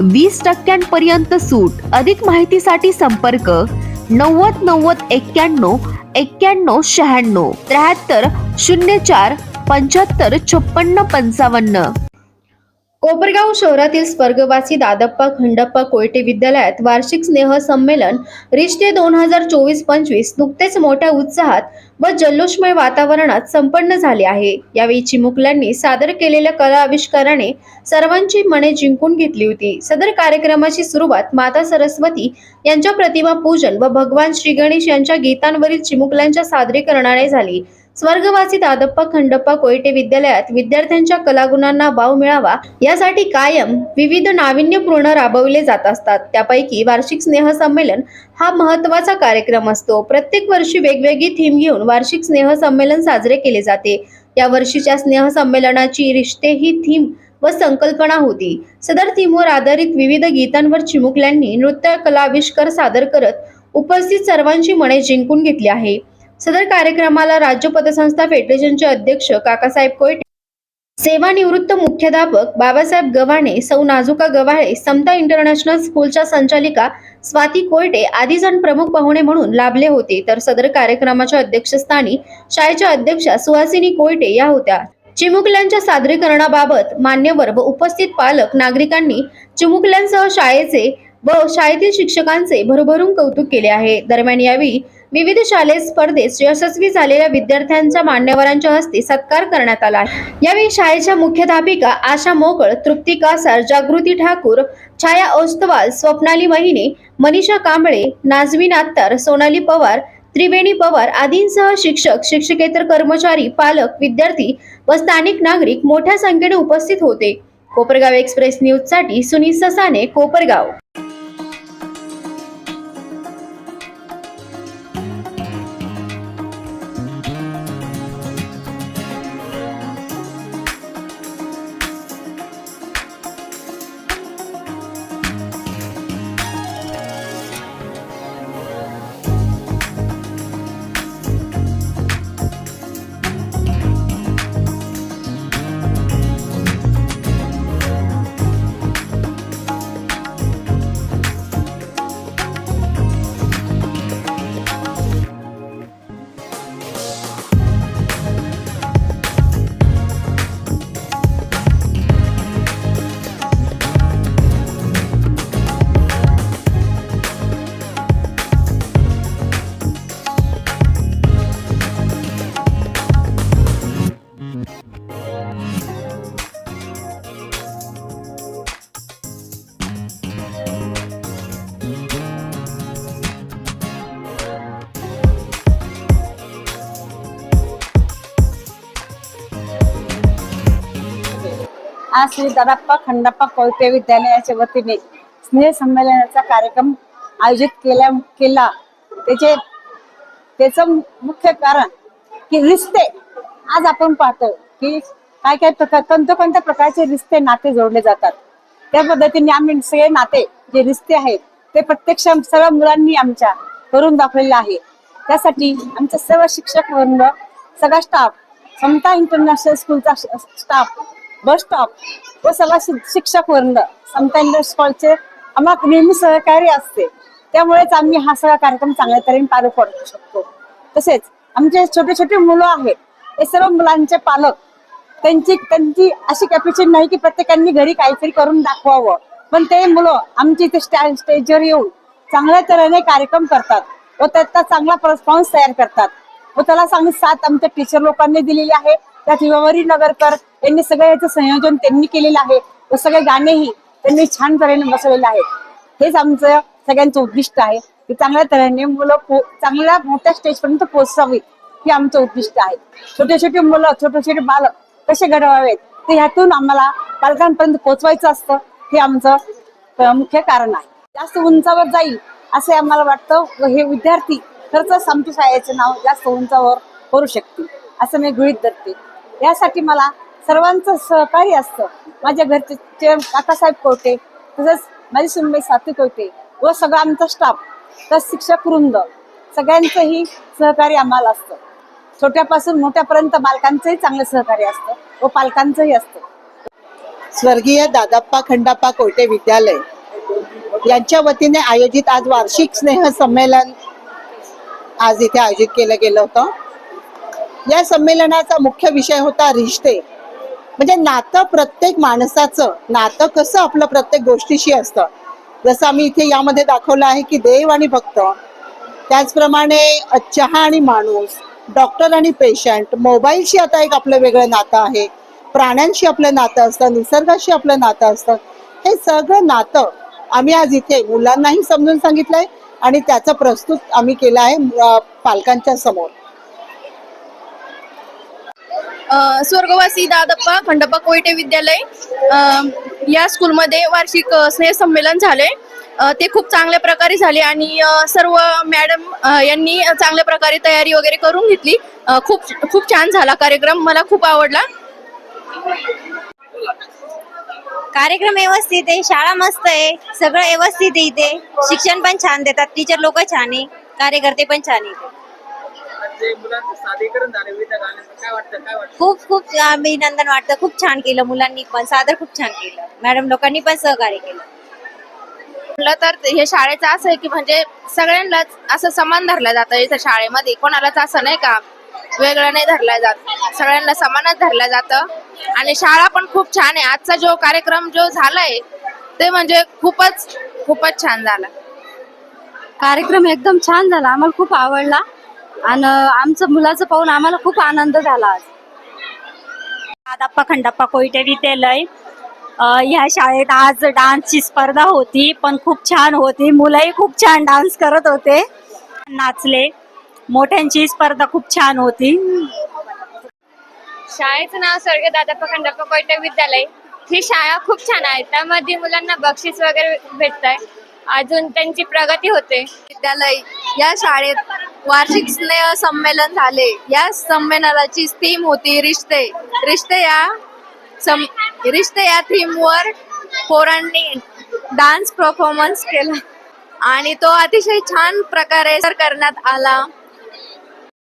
वीस टक्क्यांपर्यंत सूट. अधिक माहितीसाठी संपर्क नव्वद नव्वद एक्क्याण्णव एक्क्याण्णव शहाण्णव त्र्याहत्तर शून्य चार पंच्याहत्तर छप्पन्न पंचावन्न. कोपरगाव शहरातील स्वर्गवासी दादप्पा खंडप्पा कोयटे विद्यालयात वार्षिक स्नेह संमेलन रिश्ते दोन हजार चोवीस पंचवीस नुकतेच मोठ्या उत्साहात व जल्लोषमय वातावरणात संपन्न झाले आहे. यावेळी चिमुकल्यांनी सादर केलेल्या कला आविष्काराने सर्वांची मने जिंकून घेतली होती. सदर कार्यक्रमाची सुरुवात माता सरस्वती यांच्या प्रतिमा पूजन व भगवान श्री गणेश यांच्या गीतांवरील चिमुकल्यांच्या सादरीकरणाने झाली. स्वर्गवासी दादप्पा खंडप्पा कोयटे विद्यालयात विद्यार्थ्यांच्या कलागुणांना वाव मिळावा यासाठी कायम विविध नाविन्यपूर्ण राबवले जात असतात. त्यापैकी वार्षिक स्नेह संमेलन हा महत्त्वाचा कार्यक्रम असतो. प्रत्येक वर्षी वेगवेगळी थीम घेऊन वार्षिक स्नेह संमेलन साजरे केले जाते. या वर्षीच्या स्नेह संमेलनाची रिश्ते ही थीम व संकल्पना होती. सदर थीमवर आधारित विविध गीतांवर चिमुकल्यांनी नृत्य कलाविष्कार सादर करत उपस्थित सर्वांची मने जिंकून घेतली आहे. सदर कार्यक्रमाला राज्य पतसंस्था फेडरेशनचे अध्यक्ष काकासाहेब कोयटे सेवानिवृत्त मुख्याध्यापक बाबासाहेब गव्हाणे सौ नाजुका गव्हाळे समता इंटरनॅशनल स्कूलच्या संचालिका स्वाती कोयटे आदी जण प्रमुख पाहुणे म्हणून लाभले होते. तर सदर कार्यक्रमाच्या अध्यक्षस्थानी शाळेच्या अध्यक्षा सुहासिनी कोयटे या होत्या. चिमुकल्यांच्या सादरीकरणाबाबत मान्यवर व उपस्थित पालक नागरिकांनी चिमुकल्यांसह शाळेचे व शाळेतील शिक्षकांचे भरभरून कौतुक केले आहे. दरम्यान यावेळी विविध शालेय स्पर्धेत यशस्वी झालेल्या विद्यार्थ्यांच्या मान्यवरांच्या हस्ते सत्कार करण्यात आला यावेळी शाळेच्या मुख्याध्यापिका आशा मोकळ तृप्ती कासार जागृती ठाकूर छाया ओस्तवाल स्वप्नाली महिने मनीषा कांबळे नाझमीन अत्तार सोनाली पवार त्रिवेणी पवार आदींसह शिक्षक शिक्षकेतर कर्मचारी पालक विद्यार्थी व स्थानिक नागरिक मोठ्या संख्येने उपस्थित होते. कोपरगाव एक्सप्रेस न्यूजसाठी सुनील ससाने कोपरगाव. आज श्री दादाप्पा खंडाप्पा कोळपे विद्यालयाच्या वतीने स्नेह संमेलनाचा कार्यक्रम आयोजित केल्या केला. त्याचे त्याचं मुख्य कारण की रिश्ते आज आपण पाहतो की काय काय प्रकार कोणत्या कोणत्या प्रकारचे रिश्ते नाते जोडले जातात. त्या पद्धतीने आम्ही सगळे नाते जे रिश्ते आहेत ते प्रत्यक्ष सर्व मुलांनी आमच्या करून दाखवलेलं आहे. त्यासाठी आमचे सर्व शिक्षक वर्ग सगळा स्टाफ समता इंटरनॅशनल स्कूलचा स्टाफ बस स्टॉप व सगळा शि- शिक्षक वर्ग समता कॉलचे स्कूलचे आम्हाला नेहमी सहकार्य असते. त्यामुळेच आम्ही हा सगळा कार्यक्रम चांगल्या तऱ्हेने पार पडू शकतो. तसेच आमचे छोटे छोटे मुलं आहेत. हे सर्व मुलांचे पालक त्यांची त्यांची अशी कॅपॅसिटी नाही की प्रत्येकांनी घरी काहीतरी करून दाखवावं. पण ते मुलं आमची इथे स्टॅ स्टेजवर येऊन चांगल्या तऱ्हेने कार्यक्रम करतात व त्याचा चांगला रिस्पॉन्स तयार करतात. व त्याला चांगली साथ आमच्या टीचर लोकांनी दिलेली आहे. त्यात हिमावरी नगरकर यांनी सगळं याचं संयोजन त्यांनी केलेलं आहे. व सगळे गाणेही त्यांनी छान तऱ्हेने बसवलेले आहेत हेच आमचं सगळ्यांचं उद्दिष्ट आहे. की चांगल्या तऱ्हेने मुलं पो- चांगल्या मोठ्या स्टेजपर्यंत पोहोचावीत हे आमचं उद्दिष्ट आहे. छोटे छोटे मुलं छोटे छोटे बालक कसे घडवावेत ते ह्यातून आम्हाला पालकांपर्यंत पोहोचवायचं असतं हे आमचं मुख्य कारण आहे. जास्त उंचावर जाईल असे आम्हाला वाटतं व हे विद्यार्थी खरंच आमच्या शाळेचे नाव जास्त उंचावर करू शकतील असं मी गृहित धरते. यासाठी मला सर्वांचं सहकार्य असतं. माझ्या घरचे चे काकासाहेब कोटे तसंच माझी सुनबाई साथी कोवटे व सगळा आमचा स्टाफ तर शिक्षक वृंद सगळ्यांचंही सहकार्य आम्हाला असतं. छोट्यापासून मोठ्यापर्यंत मालकांचंही चांगलं सहकार्य असतं व पालकांचंही असतं. स्वर्गीय दादाप्पा खंडाप्पा कोटे विद्यालय यांच्या वतीने आयोजित आज वार्षिक स्नेह संमेलन आज इथे आयोजित केलं गेलं होतं. या संमेलनाचा मुख्य विषय होता रिश्ते. म्हणजे नातं प्रत्येक माणसाचं नातं कसं आपलं प्रत्येक गोष्टीशी असतं. जसं आम्ही इथे यामध्ये दाखवलं आहे की देव आणि भक्त त्याचप्रमाणे चहा आणि माणूस डॉक्टर आणि पेशंट मोबाईलशी आता एक आपलं वेगळं नातं आहे. प्राण्यांशी आपलं नातं असतं निसर्गाशी आपलं नातं असतं. हे सगळं नातं आम्ही आज इथे मुलांनाही समजून सांगितलंय आणि त्याचं प्रस्तुत आम्ही केलं आहे पालकांच्या समोर. स्वर्गवासी दादप्पा खंडप्पा कोयटे विद्यालय अ, या स्कूलमध्ये वार्षिक स्नेहसंमेलन झाले अ, ते खूप चांगल्या प्रकारे झाले आणि अ, सर्व मॅडम अ, यांनी चांगल्या प्रकारे तयारी वगैरे करून घेतली. अ, खूप खूप छान झाला कार्यक्रम. मला खूप आवडला. कार्यक्रम व्यवस्थित आहे शाळा मस्त आहे सगळं व्यवस्थित आहे इथे. शिक्षण पण छान देतात टीचर लोक छान आहे कार्यकर्ते पण छान आहे खूप खूप अभिनंदन वाटतं. खूप छान केलं. मुलांनी पण सादर खूप छान केलं. मॅडम लोकांनी पण सहकार्य केलं. म्हटलं तर हे शाळेचं असं आहे की म्हणजे सगळ्यांनाच असं समान धरलं जातं इथं शाळेमध्ये. कोणालाच असं नाही का? वेगळं नाही धरलं जात. सगळ्यांना समानच धरलं जातं. आणि शाळा पण खूप छान आहे. आजचा जो कार्यक्रम जो झालाय ते म्हणजे खूपच खूपच छान झाला. कार्यक्रम एकदम छान झाला. आम्हाला खूप आवडला. आणि आमचं मुलाचं पाहून आम्हाला खूप आनंद झाला आज. दादाप्पा खंडाप्पा कोयटे विद्यालय ह्या शाळेत आज डान्सची स्पर्धा होती पण खूप छान होती. मुलंही खूप छान डान्स करत होते. नाचले. मोठ्यांची स्पर्धा खूप छान होती. शाळेचं नाव स्वर्ग दादाप्पा खंडाप्पा कोयटे विद्यालय. ही शाळा खूप छान आहे. त्यामध्ये मुलांना बक्षीस वगैरे भेटत आहे अजून त्यांची प्रगती होते. विद्यालय या शाळेत वार्षिक स्नेह संमेलन झाले. या संमेलनाची थीम होती रिश्ते. रिश्ते या सम रिश्ते या थीमवर पोरांनी डान्स परफॉर्मन्स केला. आणि तो अतिशय छान प्रकारे करण्यात आला.